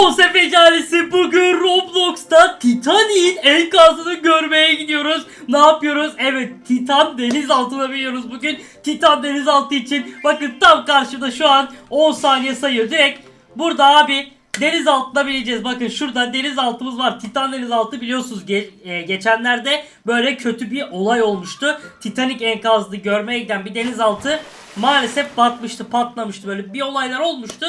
Olse Fecalesi bugün Roblox'ta Titanic'in enkazını görmeye gidiyoruz. Ne yapıyoruz? Evet Titan deniz altına biniyoruz bugün. Titan deniz altı için bakın tam karşımda şu an 10 saniye sayıyor. Direkt burada abi deniz altına bineceğiz. Bakın şurada deniz altımız var. Titan deniz altı biliyorsunuz ge- e, geçenlerde böyle kötü bir olay olmuştu. Titanic enkazını görmeye giden bir denizaltı maalesef batmıştı, patlamıştı. Böyle bir olaylar olmuştu.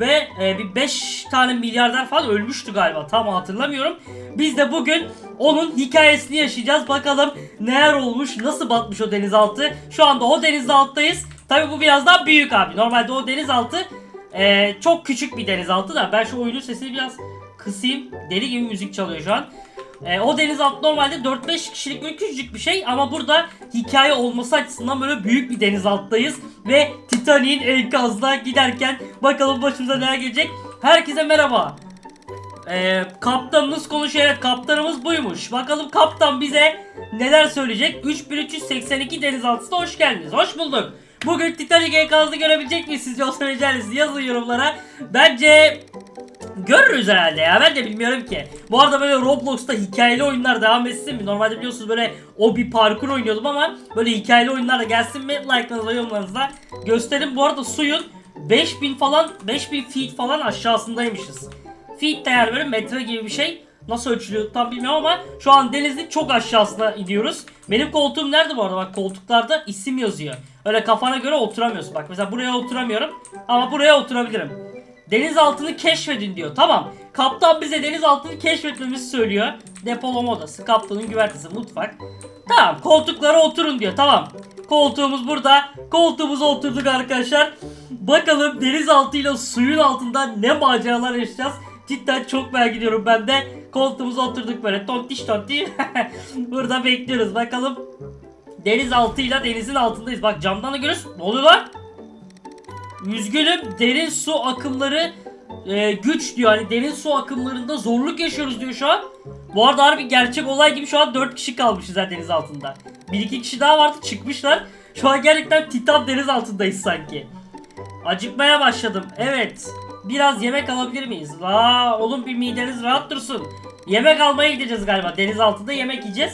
Ve e, bir 5 tane milyarder falan ölmüştü galiba tam hatırlamıyorum. Biz de bugün onun hikayesini yaşayacağız. Bakalım neler olmuş, nasıl batmış o denizaltı. Şu anda o denizalttayız. Tabi bu biraz daha büyük abi. Normalde o denizaltı e, çok küçük bir denizaltı da. Ben şu oyunun sesini biraz kısayım. Deli gibi müzik çalıyor şu an. E, o denizaltı normalde 4-5 kişilik böyle küçücük bir şey ama burada hikaye olması açısından böyle büyük bir denizalttayız ve Titanic'in enkazına giderken bakalım başımıza neler gelecek. Herkese merhaba. E, kaptanınız konuşuyor evet kaptanımız buymuş. Bakalım kaptan bize neler söyleyecek. 3382 denizaltısına hoş geldiniz. Hoş bulduk. Bugün Titanic enkazını görebilecek miyiz sizce o söyleyeceğiniz yazın yorumlara. Bence Görürüz herhalde ya ben de bilmiyorum ki. Bu arada böyle Roblox'ta hikayeli oyunlar devam etsin mi? Normalde biliyorsunuz böyle o bir parkur oynuyordum ama böyle hikayeli oyunlar da gelsin mi? Like'larınızla yorumlarınızla gösterin. Bu arada suyun 5000 falan 5000 feet falan aşağısındaymışız. Feet de yani böyle metre gibi bir şey. Nasıl ölçülüyor tam bilmiyorum ama şu an denizin çok aşağısına iniyoruz. Benim koltuğum nerede bu arada? Bak koltuklarda isim yazıyor. Öyle kafana göre oturamıyorsun. Bak mesela buraya oturamıyorum ama buraya oturabilirim. Deniz altını keşfedin diyor. Tamam. Kaptan bize deniz altını keşfetmemizi söylüyor. Depolama odası, kaptanın güvertesi, mutfak. Tamam. Koltuklara oturun diyor. Tamam. Koltuğumuz burada. Koltuğumuza oturduk arkadaşlar. Bakalım deniz altıyla suyun altında ne maceralar yaşayacağız. Cidden çok merak ediyorum ben de. Koltuğumuza oturduk böyle tontiş tonti. burada bekliyoruz. Bakalım deniz altıyla denizin altındayız. Bak camdan da görüyorsun. Ne oluyor lan? Üzgünüm derin su akımları e, güç diyor. Hani derin su akımlarında zorluk yaşıyoruz diyor şu an. Bu arada harbi gerçek olay gibi şu an 4 kişi kalmışız ha deniz altında. Bir iki kişi daha vardı çıkmışlar. Şu an gerçekten titan deniz altındayız sanki. Acıkmaya başladım. Evet. Biraz yemek alabilir miyiz? Aa, oğlum bir mideniz rahat dursun. Yemek almaya gideceğiz galiba. Deniz altında yemek yiyeceğiz.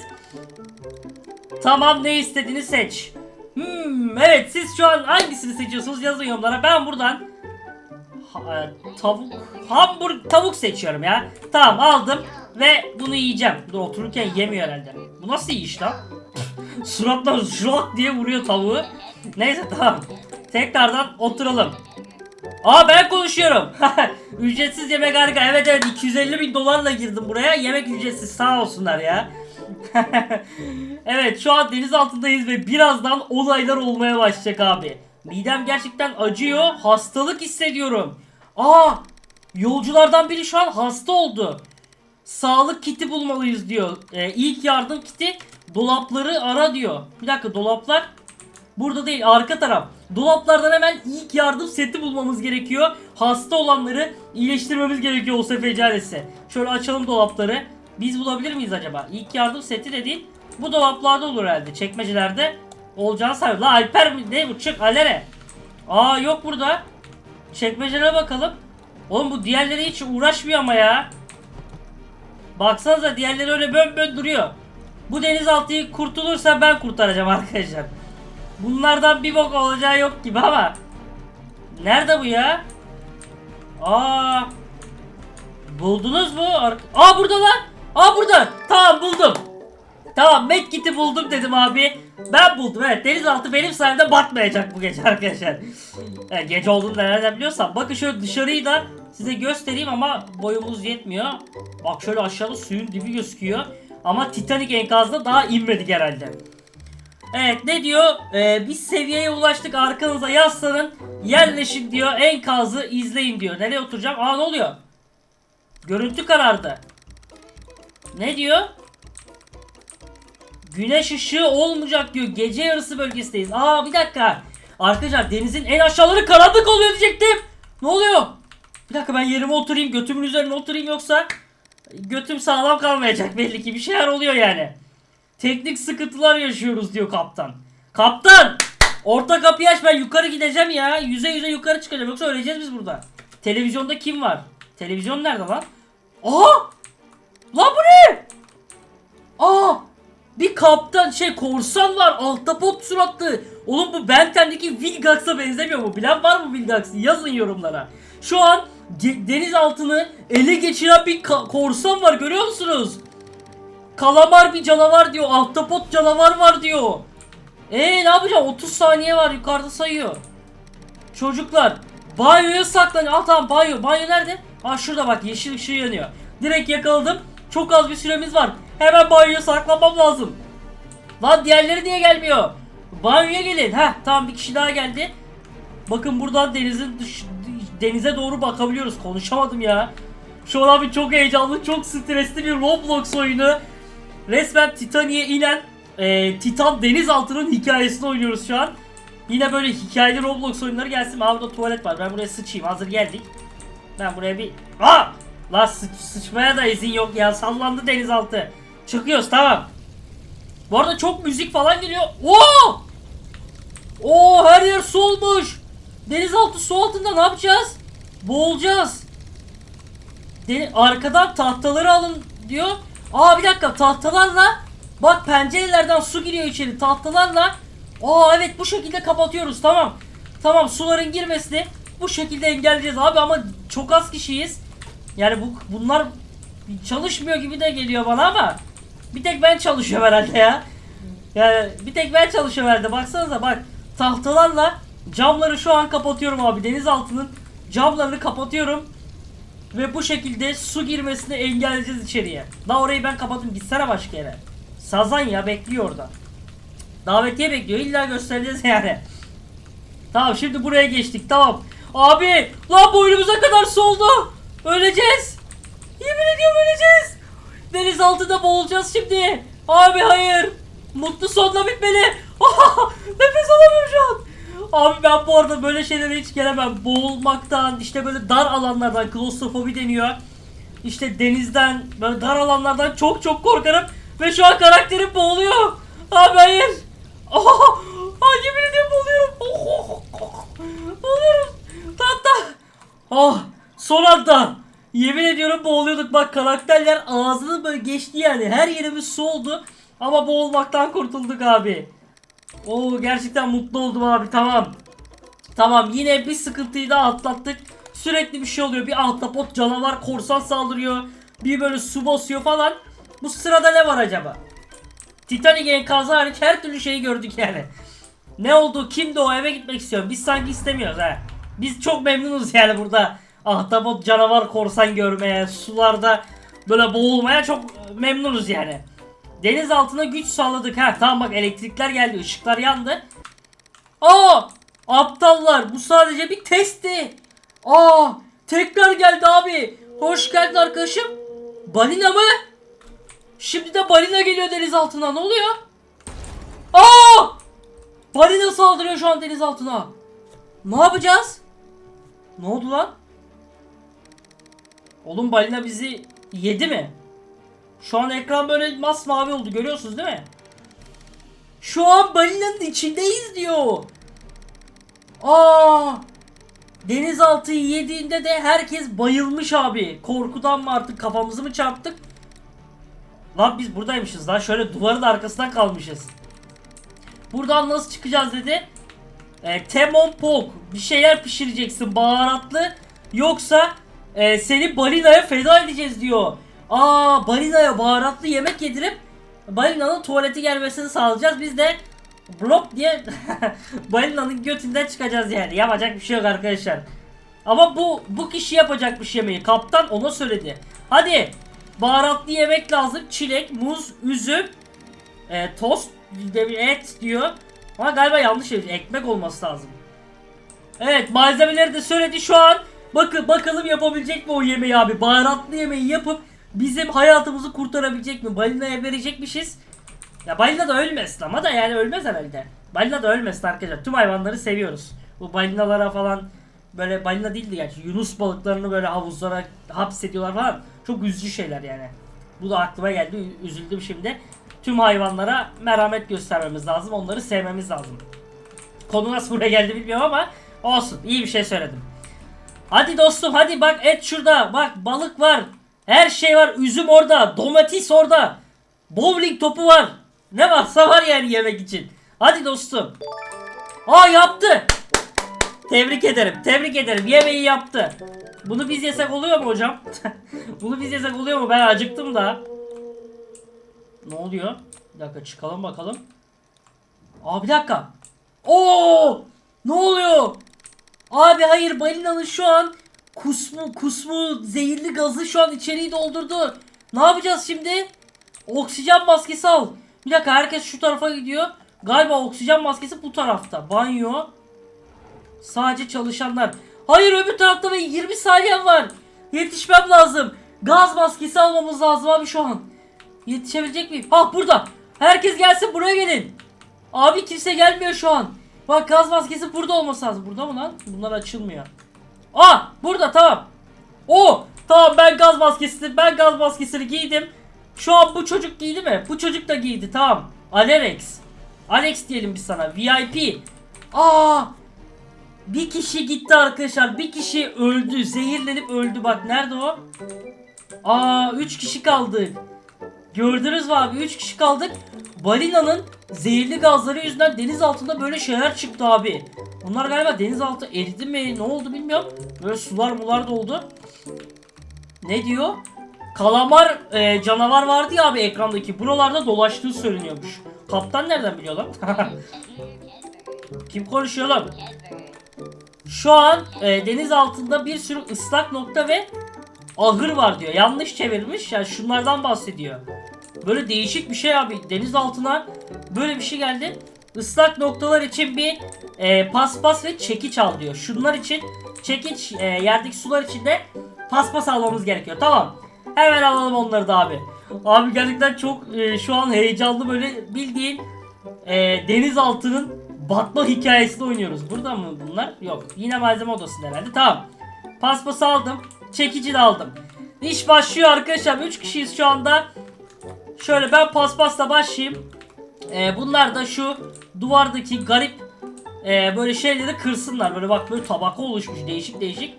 Tamam ne istediğini seç. Hmm, evet siz şu an hangisini seçiyorsunuz yazın yorumlara. Ben buradan ha- e, tavuk hamburg tavuk seçiyorum ya. Tamam aldım ve bunu yiyeceğim. Dur otururken yemiyor herhalde. Bu nasıl iyi iş lan? Surattan şok diye vuruyor tavuğu. Neyse tamam. Tekrardan oturalım. Aa ben konuşuyorum. ücretsiz yemek harika. Evet evet 250 bin dolarla girdim buraya. Yemek ücretsiz sağ olsunlar ya. evet şu an deniz altındayız ve birazdan olaylar olmaya başlayacak abi. Midem gerçekten acıyor. Hastalık hissediyorum. Aa yolculardan biri şu an hasta oldu. Sağlık kiti bulmalıyız diyor. Ee, ilk yardım kiti dolapları ara diyor. Bir dakika dolaplar burada değil arka taraf. Dolaplardan hemen ilk yardım seti bulmamız gerekiyor. Hasta olanları iyileştirmemiz gerekiyor o sefercaresi. Şöyle açalım dolapları. Biz bulabilir miyiz acaba? İlk yardım seti dediğin bu dolaplarda olur herhalde. Çekmecelerde olacağını sanıyorum. La Alper mi? Ne bu? Çık Alere. Aa yok burada. Çekmecelere bakalım. Oğlum bu diğerleri hiç uğraşmıyor ama ya. Baksanıza diğerleri öyle bön bön duruyor. Bu denizaltıyı kurtulursa ben kurtaracağım arkadaşlar. Bunlardan bir bok olacağı yok gibi ama. Nerede bu ya? Aa. Buldunuz mu? Aa burada lan. Aa burada. Tamam buldum. Tamam medkit'i buldum dedim abi. Ben buldum evet denizaltı benim sayemde batmayacak bu gece arkadaşlar. Evet, gece olduğunu da nereden biliyorsam. Bakın şöyle dışarıyı da size göstereyim ama boyumuz yetmiyor. Bak şöyle aşağıda suyun dibi gözüküyor. Ama Titanic enkazda daha inmedik herhalde. Evet ne diyor? Ee, bir seviyeye ulaştık arkanıza yaslanın. Yerleşin diyor. Enkazı izleyin diyor. Nereye oturacağım? Aa ne oluyor? Görüntü karardı. Ne diyor? Güneş ışığı olmayacak diyor. Gece yarısı bölgesindeyiz. Aa bir dakika. Arkadaşlar denizin en aşağıları karanlık oluyor diyecektim. Ne oluyor? Bir dakika ben yerime oturayım. Götümün üzerine oturayım yoksa götüm sağlam kalmayacak belli ki. Bir şeyler oluyor yani. Teknik sıkıntılar yaşıyoruz diyor kaptan. Kaptan! Orta kapıyı aç ben yukarı gideceğim ya. Yüze yüze yukarı çıkacağım yoksa öleceğiz biz burada. Televizyonda kim var? Televizyon nerede lan? Aha! Lan bu ne? Aa! Bir kaptan şey korsan var. Ahtapot suratlı. Oğlum bu Benten'deki Vilgax'a benzemiyor mu? Bilen var mı Vilgax'ı? Yazın yorumlara. Şu an ge- denizaltını ele geçiren bir korsan var görüyor musunuz? Kalamar bir canavar diyor. Ahtapot canavar var diyor. Eee ne yapacağım? 30 saniye var yukarıda sayıyor. Çocuklar banyoya saklan. Al tamam banyo. Banyo nerede? Ha şurada bak yeşil ışığı yanıyor. Direkt yakaladım. Çok az bir süremiz var. Hemen banyoya saklanmam lazım. Lan diğerleri niye gelmiyor? Banyoya gelin. Heh tamam bir kişi daha geldi. Bakın buradan denizin denize doğru bakabiliyoruz. Konuşamadım ya. Şu an abi çok heyecanlı, çok stresli bir Roblox oyunu. Resmen Titanic'e inen e, Titan denizaltının hikayesini oynuyoruz şu an. Yine böyle hikayeli Roblox oyunları gelsin. Abi burada tuvalet var. Ben buraya sıçayım. Hazır geldik. Ben buraya bir... Aa! La sıç, sıçmaya da izin yok ya. Sallandı denizaltı. Çıkıyoruz tamam. Bu arada çok müzik falan geliyor. Oo! Oo her yer su olmuş. Denizaltı su altında ne yapacağız? Boğulacağız. De arkadan tahtaları alın diyor. Aa bir dakika tahtalarla bak pencerelerden su giriyor içeri tahtalarla. Aa evet bu şekilde kapatıyoruz tamam. Tamam suların girmesini bu şekilde engelleyeceğiz abi ama çok az kişiyiz. Yani bu bunlar çalışmıyor gibi de geliyor bana ama bir tek ben çalışıyorum herhalde ya. Yani bir tek ben çalışıyorum herhalde. Baksanıza bak tahtalarla camları şu an kapatıyorum abi. Denizaltının camlarını kapatıyorum. Ve bu şekilde su girmesini engelleyeceğiz içeriye. Daha orayı ben kapattım. Gitsene başka yere. Sazan ya bekliyor orada. Davetiye bekliyor. İlla göstereceğiz yani. Tamam şimdi buraya geçtik. Tamam. Abi lan boynumuza kadar su oldu. Öleceğiz. Yemin ediyorum öleceğiz. Denizaltıda boğulacağız şimdi. Abi hayır. Mutlu sonla bitmeli. Nefes alamıyorum şu an. Abi ben bu arada böyle şeylere hiç gelemem. Boğulmaktan, işte böyle dar alanlardan, klostrofobi deniyor. İşte denizden, böyle dar alanlardan çok çok korkarım. Ve şu an karakterim boğuluyor. Abi hayır. Oh, ah, yemin ediyorum boğuluyorum. Oh. Boğuluyorum. Tahta. Oh, son anda. Yemin ediyorum boğuluyorduk. Bak karakterler ağzını böyle geçti yani. Her yerimiz su oldu. Ama boğulmaktan kurtulduk abi. Oo gerçekten mutlu oldum abi tamam. Tamam yine bir sıkıntıyı daha atlattık. Sürekli bir şey oluyor. Bir ahtapot canavar korsan saldırıyor. Bir böyle su basıyor falan. Bu sırada ne var acaba? Titanic enkazı hariç her türlü şeyi gördük yani. Ne oldu? Kimdi o? Eve gitmek istiyorum. Biz sanki istemiyoruz ha. Biz çok memnunuz yani burada. Ahtapot canavar korsan görmeye, sularda böyle boğulmaya çok memnunuz yani. Deniz altına güç sağladık ha. Tamam bak elektrikler geldi, ışıklar yandı. Aa! Aptallar bu sadece bir testti. Aa! Tekrar geldi abi. Hoş geldin arkadaşım. Balina mı? Şimdi de balina geliyor deniz altına. Ne oluyor? Aa! Balina saldırıyor şu an deniz altına. Ne yapacağız? Ne oldu lan? Oğlum balina bizi yedi mi? Şu an ekran böyle masmavi oldu görüyorsunuz değil mi? Şu an balinanın içindeyiz diyor. Aa! Denizaltıyı yediğinde de herkes bayılmış abi. Korkudan mı artık kafamızı mı çarptık? Lan biz buradaymışız lan şöyle duvarın arkasından kalmışız. Buradan nasıl çıkacağız dedi. E, Temon Pok bir şeyler pişireceksin baharatlı yoksa e, seni balinaya feda edeceğiz diyor. Aa balinaya baharatlı yemek yedirip balinanın tuvaleti gelmesini sağlayacağız. Biz de blok diye balinanın götünden çıkacağız yani. Yapacak bir şey yok arkadaşlar. Ama bu bu kişi yapacakmış yemeği. Kaptan ona söyledi. Hadi baharatlı yemek lazım. Çilek, muz, üzüm, e, tost, et diyor. Ama galiba yanlış şey. Ekmek olması lazım. Evet malzemeleri de söyledi şu an. Bakın bakalım yapabilecek mi o yemeği abi. Baharatlı yemeği yapıp bizim hayatımızı kurtarabilecek mi? Balinaya verecekmişiz. Ya balina da ölmesin ama da yani ölmez herhalde. Balina da ölmesin arkadaşlar. Tüm hayvanları seviyoruz. Bu balinalara falan böyle balina değildi gerçi. Yunus balıklarını böyle havuzlara hapsediyorlar falan. Çok üzücü şeyler yani. Bu da aklıma geldi. Üzüldüm şimdi. Tüm hayvanlara merhamet göstermemiz lazım. Onları sevmemiz lazım. Konu nasıl buraya geldi bilmiyorum ama olsun. İyi bir şey söyledim. Hadi dostum hadi bak et şurada. Bak balık var. Her şey var. Üzüm orada. Domates orada. Bowling topu var. Ne varsa var yani yemek için. Hadi dostum. Aa yaptı. Tebrik ederim. Tebrik ederim. Yemeği yaptı. Bunu biz yesek oluyor mu hocam? Bunu biz yesek oluyor mu? Ben acıktım da. Ne oluyor? Bir dakika çıkalım bakalım. Aa bir dakika. Oo! Ne oluyor? Abi hayır balinanın şu an kusmu kusmu zehirli gazı şu an içeriği doldurdu. Ne yapacağız şimdi? Oksijen maskesi al. Bir dakika herkes şu tarafa gidiyor. Galiba oksijen maskesi bu tarafta. Banyo. Sadece çalışanlar. Hayır öbür tarafta ve 20 saniyem var. Yetişmem lazım. Gaz maskesi almamız lazım abi şu an. Yetişebilecek miyim? Ha burada. Herkes gelsin buraya gelin. Abi kimse gelmiyor şu an. Bak gaz maskesi burada olması lazım. Burada mı lan? Bunlar açılmıyor. Aa burada tamam. O tamam ben gaz maskesini ben gaz maskesini giydim. Şu an bu çocuk giydi mi? Bu çocuk da giydi tamam. Alex. Alex diyelim biz sana. VIP. Aa bir kişi gitti arkadaşlar. Bir kişi öldü. Zehirlenip öldü. Bak nerede o? Aa 3 kişi kaldık. Gördünüz mü abi 3 kişi kaldık. Balinanın zehirli gazları yüzünden deniz altında böyle şeyler çıktı abi. Bunlar galiba denizaltı eridi mi ne oldu bilmiyorum. Böyle sular mular doldu. Ne diyor? Kalamar e, canavar vardı ya abi ekrandaki. Buralarda dolaştığı söyleniyormuş. Kaptan nereden biliyor lan? Kim konuşuyor lan? Şu an e, deniz altında bir sürü ıslak nokta ve ahır var diyor. Yanlış çevirmiş. Yani şunlardan bahsediyor. Böyle değişik bir şey abi. Deniz altına böyle bir şey geldi. Islak noktalar için bir e, paspas ve çekiç al diyor. Şunlar için çekiç e, yerdeki sular için de paspas almamız gerekiyor. Tamam. Hemen alalım onları da abi. Abi gerçekten çok e, şu an heyecanlı böyle bildiğin e, denizaltının batma hikayesini oynuyoruz. Burada mı bunlar? Yok. Yine malzeme odasında herhalde. Tamam. Paspası aldım. Çekici de aldım. İş başlıyor arkadaşlar. 3 kişiyiz şu anda. Şöyle ben paspasla başlayayım. Ee, bunlar da şu duvardaki garip e, böyle şeyleri kırsınlar. Böyle bak böyle tabaka oluşmuş değişik değişik.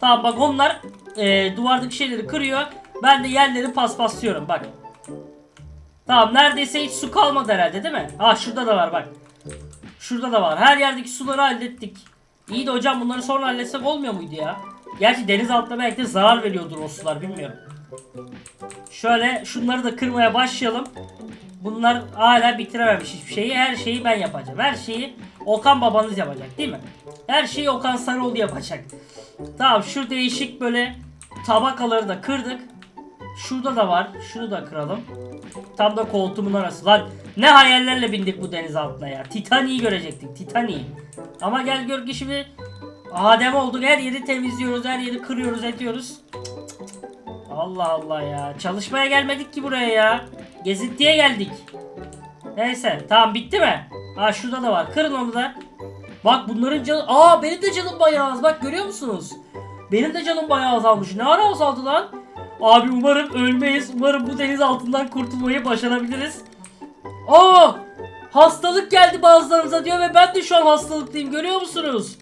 Tamam bak onlar e, duvardaki şeyleri kırıyor. Ben de yerleri paspaslıyorum bak. Tamam neredeyse hiç su kalmadı herhalde değil mi? Ha şurada da var bak. Şurada da var. Her yerdeki suları hallettik. İyi de hocam bunları sonra halletsek olmuyor muydu ya? Gerçi deniz altında belki de zarar veriyordur o sular bilmiyorum. Şöyle şunları da kırmaya başlayalım. Bunlar hala bitirememiş hiçbir şeyi. Her şeyi ben yapacağım. Her şeyi Okan babanız yapacak değil mi? Her şeyi Okan Sarıoğlu yapacak. Tamam şu değişik böyle tabakaları da kırdık. Şurada da var. Şunu da kıralım. Tam da koltuğumun arası. Lan ne hayallerle bindik bu deniz altına ya. Titanic'i görecektik. Titanic. Ama gel gör ki şimdi Adem olduk. Her yeri temizliyoruz. Her yeri kırıyoruz ediyoruz. Allah Allah ya. Çalışmaya gelmedik ki buraya ya. Gezintiye geldik. Neyse tamam bitti mi? Ha şurada da var. Kırın onu da. Bak bunların canı... Aa benim de canım bayağı az. Bak görüyor musunuz? Benim de canım bayağı azalmış. Ne ara azaldı lan? Abi umarım ölmeyiz. Umarım bu deniz altından kurtulmayı başarabiliriz. Aa! Hastalık geldi bazılarınıza diyor ve ben de şu an hastalıklıyım. Görüyor musunuz?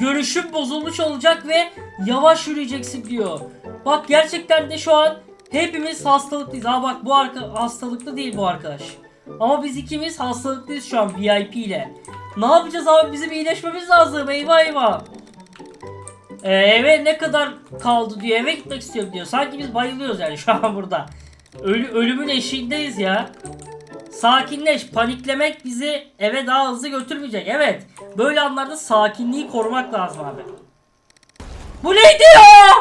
Görüşüm bozulmuş olacak ve yavaş yürüyeceksin diyor. Bak gerçekten de şu an hepimiz hastalıklıyız. Ha bak bu arka hastalıklı değil bu arkadaş. Ama biz ikimiz hastalıklıyız şu an VIP ile. Ne yapacağız abi bizim iyileşmemiz lazım eyvah eyvah. Ee, eve ne kadar kaldı diyor eve gitmek istiyorum diyor. Sanki biz bayılıyoruz yani şu an burada. Ölü, ölümün eşiğindeyiz ya. Sakinleş. Paniklemek bizi eve daha hızlı götürmeyecek. Evet. Böyle anlarda sakinliği korumak lazım abi. Bu neydi ya?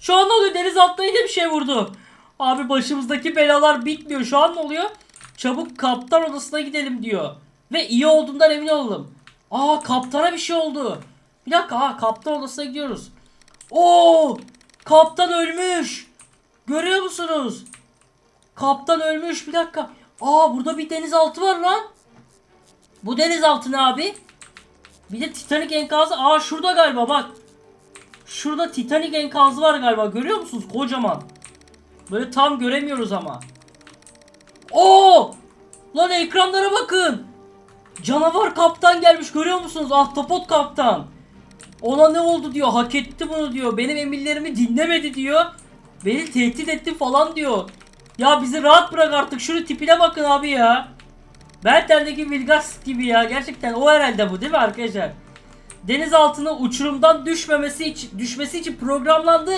Şu an ne oluyor? Deniz altındaydı bir şey vurdu. Abi başımızdaki belalar bitmiyor. Şu an ne oluyor? Çabuk kaptan odasına gidelim diyor. Ve iyi olduğundan emin olalım. Aa kaptana bir şey oldu. Bir dakika ha kaptan odasına gidiyoruz. Oo! Kaptan ölmüş. Görüyor musunuz? Kaptan ölmüş bir dakika. Aa burada bir denizaltı var lan. Bu denizaltı ne abi? Bir de Titanic enkazı. Aa şurada galiba bak. Şurada Titanic enkazı var galiba. Görüyor musunuz? Kocaman. Böyle tam göremiyoruz ama. Oo! Lan ekranlara bakın. Canavar kaptan gelmiş görüyor musunuz? Ahtapot kaptan. Ona ne oldu diyor. Hak etti bunu diyor. Benim emirlerimi dinlemedi diyor. Beni tehdit etti falan diyor. Ya bizi rahat bırak artık. Şunun tipine bakın abi ya. Benten'deki Vilgas gibi ya. Gerçekten o herhalde bu değil mi arkadaşlar? Deniz altına uçurumdan düşmemesi için düşmesi için programlandı.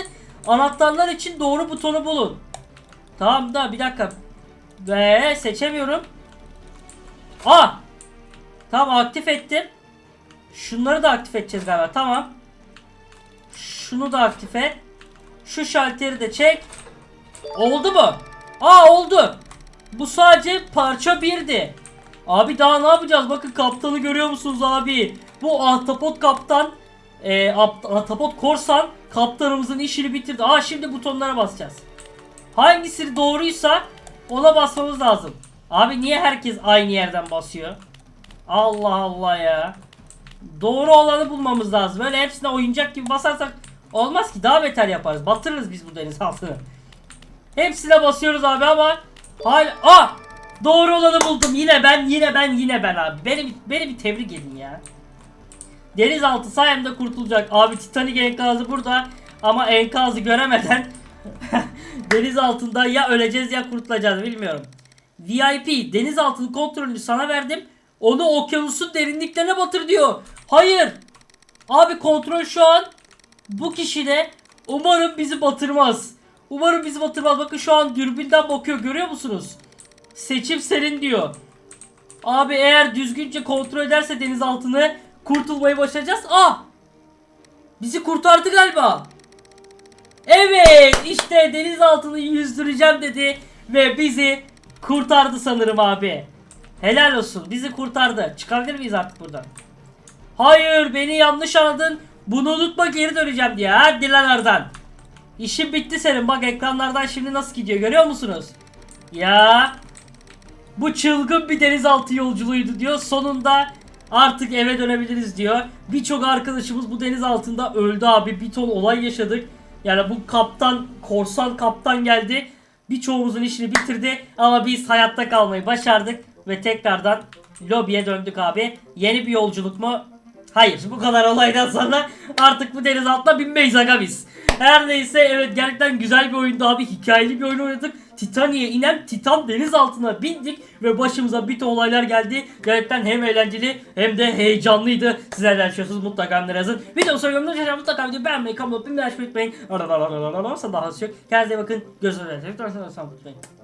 Anahtarlar için doğru butonu bulun. Tamam da bir dakika. Ve seçemiyorum. Aa! Tamam aktif ettim. Şunları da aktif edeceğiz galiba. Tamam. Şunu da aktif et. Şu şalteri de çek. Oldu mu? Aa oldu. Bu sadece parça birdi. Abi daha ne yapacağız? Bakın kaptanı görüyor musunuz abi? Bu ahtapot kaptan e, ap- ahtapot korsan kaptanımızın işini bitirdi. Aa şimdi butonlara basacağız. Hangisi doğruysa ona basmamız lazım. Abi niye herkes aynı yerden basıyor? Allah Allah ya. Doğru olanı bulmamız lazım. Öyle hepsine oyuncak gibi basarsak olmaz ki. Daha beter yaparız. Batırırız biz bu denizaltını. Hepsine basıyoruz abi ama hala Aa! Doğru olanı buldum. Yine ben, yine ben, yine ben abi. Beni beni bir tebrik edin ya. Denizaltı sayemde kurtulacak. Abi Titanic enkazı burada ama enkazı göremeden deniz altında ya öleceğiz ya kurtulacağız bilmiyorum. VIP denizaltının kontrolünü sana verdim. Onu okyanusun derinliklerine batır diyor. Hayır. Abi kontrol şu an bu kişide umarım bizi batırmaz. Umarım bizi batırmaz. Bakın şu an dürbünden bakıyor görüyor musunuz? Seçim senin diyor. Abi eğer düzgünce kontrol ederse denizaltını kurtulmayı başaracağız. Ah! Bizi kurtardı galiba. Evet işte denizaltını yüzdüreceğim dedi ve bizi kurtardı sanırım abi. Helal olsun bizi kurtardı. Çıkabilir miyiz artık buradan? Hayır beni yanlış anladın. Bunu unutma geri döneceğim diye. Hadi lan oradan. İşin bitti senin. Bak ekranlardan şimdi nasıl gidiyor görüyor musunuz? Ya bu çılgın bir denizaltı yolculuğuydu diyor. Sonunda artık eve dönebiliriz diyor. Birçok arkadaşımız bu deniz altında öldü abi. Bir ton olay yaşadık. Yani bu kaptan, korsan kaptan geldi. Birçoğumuzun işini bitirdi. Ama biz hayatta kalmayı başardık. Ve tekrardan lobiye döndük abi. Yeni bir yolculuk mu? Hayır bu kadar olaydan sonra artık bu deniz altına binmeyiz aga biz. Her neyse evet gerçekten güzel bir oyundu abi. Hikayeli bir oyun oynadık. Titanic'e inen Titan deniz altına bindik ve başımıza bir ton olaylar geldi. Gerçekten hem eğlenceli hem de heyecanlıydı. Sizler de yaşıyorsunuz mutlaka yorumlara yazın. Video soruyorum mutlaka mutlaka videoyu beğenmeyi, kanalıma abone olmayı unutmayın. Sonra daha az yok. Kendinize iyi bakın. Görüşürüz. Unutmayın.